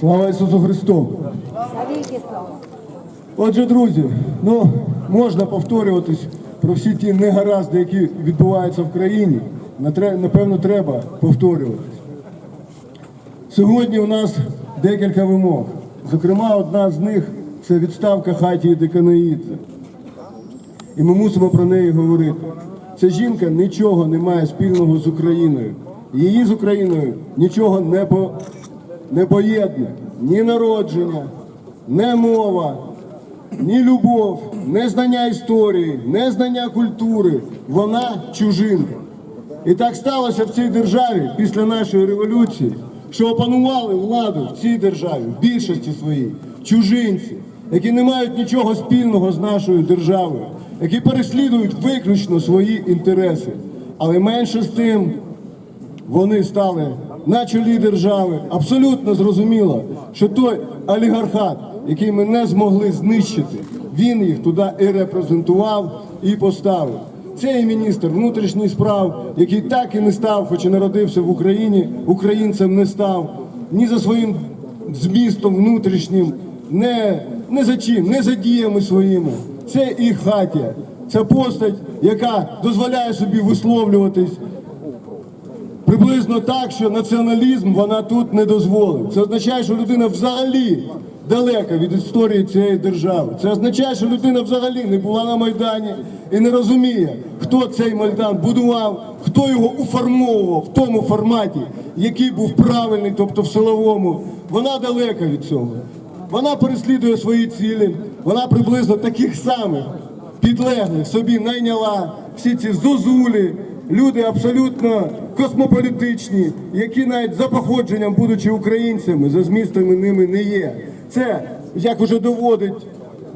Слава Ісусу Христу! Отже, друзі, ну можна повторюватись про всі ті негаразди, які відбуваються в країні. Напевно, треба повторюватись. Сьогодні у нас декілька вимог. Зокрема, одна з них це відставка Хатії Деканаїдзе. І ми мусимо про неї говорити. Ця жінка нічого не має спільного з Україною. Її з Україною нічого не, по, не поєднує. Ні народження, ні мова, ні любов, ні знання історії, ні знання культури. Вона чужинка. І так сталося в цій державі після нашої революції, що опанували владу в цій державі, в більшості своїй, чужинці, які не мають нічого спільного з нашою державою, які переслідують виключно свої інтереси. Але менше з тим вони стали на чолі держави. Абсолютно зрозуміло, що той олігархат, який ми не змогли знищити, він їх туди і репрезентував, і поставив. Це і міністр внутрішніх справ, який так і не став, хоч і народився в Україні, українцем не став ні за своїм змістом внутрішнім, не, не за чим, не за діями своїми. Це і хатія. Це постать, яка дозволяє собі висловлюватись приблизно так, що націоналізм вона тут не дозволить. Це означає, що людина взагалі далека від історії цієї держави. Це означає, що людина взагалі не була на Майдані і не розуміє, хто цей Майдан будував, хто його уформовував в тому форматі, який був правильний, тобто в силовому. Вона далека від цього. Вона переслідує свої цілі, вона приблизно таких самих підлеглих собі найняла всі ці зозулі, люди абсолютно космополітичні, які навіть за походженням, будучи українцями, за змістами ними не є. Це як уже доводить.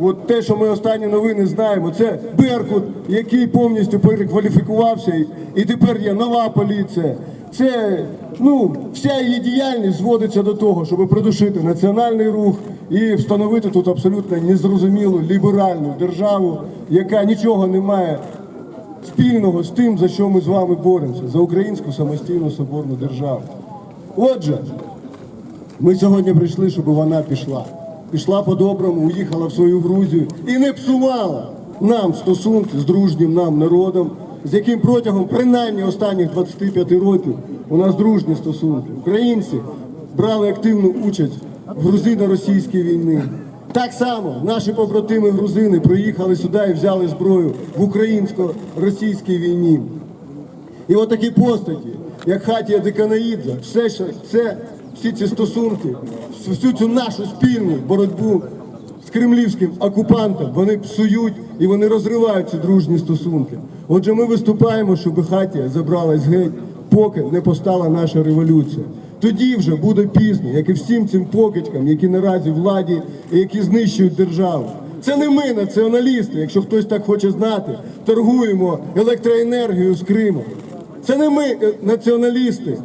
От те, що ми останні новини знаємо, це Беркут, який повністю перекваліфікувався, і, тепер є нова поліція. Це ну вся її діяльність зводиться до того, щоб придушити національний рух і встановити тут абсолютно незрозумілу ліберальну державу, яка нічого не має спільного з тим, за що ми з вами боремося, за українську самостійну соборну державу. Отже, ми сьогодні прийшли, щоб вона пішла. Пішла по-доброму, уїхала в свою Грузію і не псувала нам стосунки з дружнім нам народом, з яким протягом принаймні останніх 25 років у нас дружні стосунки. Українці брали активну участь в грузино-російській війні. Так само наші побратими грузини приїхали сюди і взяли зброю в українсько-російській війні. І от такі постаті, як Хатія Деканаїдзе, все що це, всі ці стосунки, всю цю нашу спільну боротьбу з кремлівським окупантом, вони псують і вони розривають ці дружні стосунки. Отже, ми виступаємо, щоб Хатія забралась геть, поки не постала наша революція. Тоді вже буде пізно, як і всім цим покидькам, які наразі владі і які знищують державу. Це не ми, націоналісти, якщо хтось так хоче знати, торгуємо електроенергією з Кримом. Це не ми, е, націоналісти,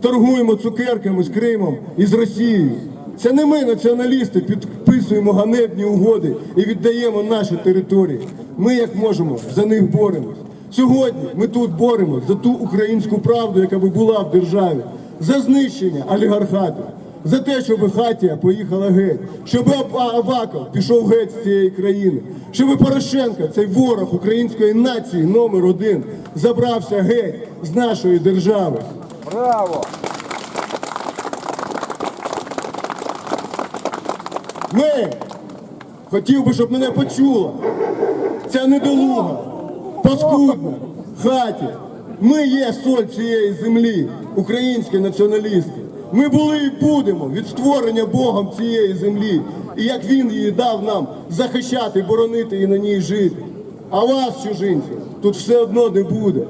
торгуємо цукерками з Кримом і з Росією. Це не ми, націоналісти, підписуємо ганебні угоди і віддаємо наші території. Ми як можемо за них боремось. Сьогодні ми тут боремось за ту українську правду, яка би була в державі, за знищення олігархату, за те, щоб Хатія поїхала геть, щоб Аваков пішов геть з цієї країни, щоб Порошенко, цей ворог української нації номер один, забрався геть з нашої держави. Браво! Ми хотів би, щоб мене почула. Ця недолуга, паскудна хаті. Ми є соль цієї землі, українські націоналісти. Ми були і будемо від створення Богом цієї землі. І як він її дав нам захищати, боронити і на ній жити. А вас, чужинців, тут все одно не буде.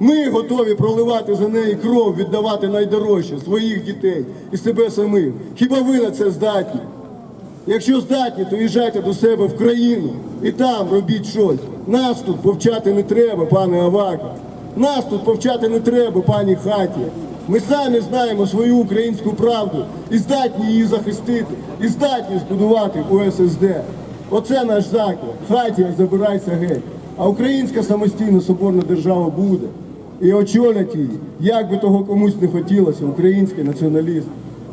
Ми готові проливати за неї кров, віддавати найдорожче своїх дітей і себе самих. Хіба ви на це здатні? Якщо здатні, то їжджайте до себе в країну і там робіть щось. Нас тут повчати не треба, пане Авака. Нас тут повчати не треба, пані Хаті. Ми самі знаємо свою українську правду і здатні її захистити, і здатні збудувати УССД. Оце наш заклик. Хатія, забирайся геть. А українська самостійна соборна держава буде. І очолять її, як би того комусь не хотілося, український націоналіст.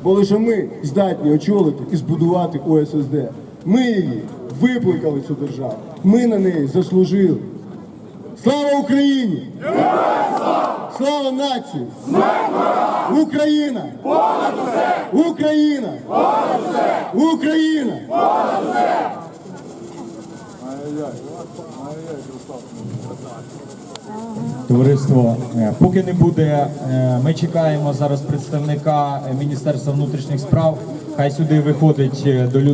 бо лише ми здатні очолити і збудувати ОССД. Ми її викликали цю державу. Ми на неї заслужили. Слава Україні! Слава нації! Україна! Україна! Україна! Товариство, е, поки не буде, е, ми чекаємо зараз представника е, Міністерства внутрішніх справ. Хай сюди виходить до людей.